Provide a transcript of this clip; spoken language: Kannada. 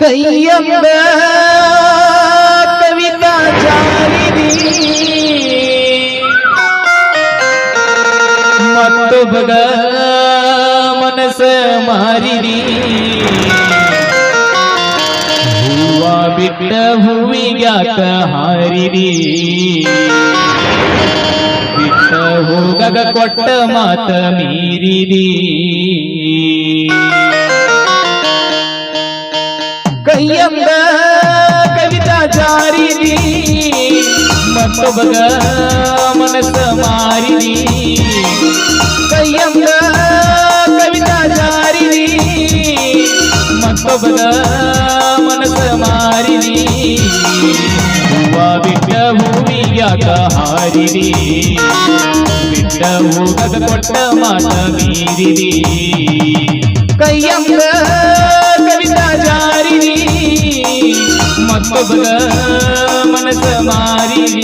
ಕೈಯಂದ ಕವಿತಾ ಜಾರಿದಿ ಮತ್ತೊಬ್ಬಗ ಮನಸ ಮಾರಿದಿ ಹೂವ ಬಿಟ್ಟ ಹೂವಿಗ್ಯಾಕ ಹಾರಿದಿ ಬಿಟ್ಟ ಹೋಗಗ ಕೊಟ್ಟ ಮಾತ ಮೀರಿದಿ ಕೈಯಂದ ಕವಿತಾ ಜಾರಿ ಮತ್ತೊಬ್ಬಗ ಮನಸ್ಸ ಮಾರಿದಿ ಕೈಯಂದ ಕವಿತಾ ಜಾರಿ ಮತ್ತೊಬ್ಬಗ ಮನಸ್ಸ ಮಾರಿದಿ ಹೂವ ಬಿಟ್ಟ ಹೂವಿಗ್ಯಾಕ ಹಾರಿದಿ ಬಿಟ್ಟ ಹೋಗದ ಕೊಟ್ಟ ಮಾತ ಮೀರಿದಿ ಕೈಯಂಗ ಮನಸ್ಸ ಮಾರಿದಿ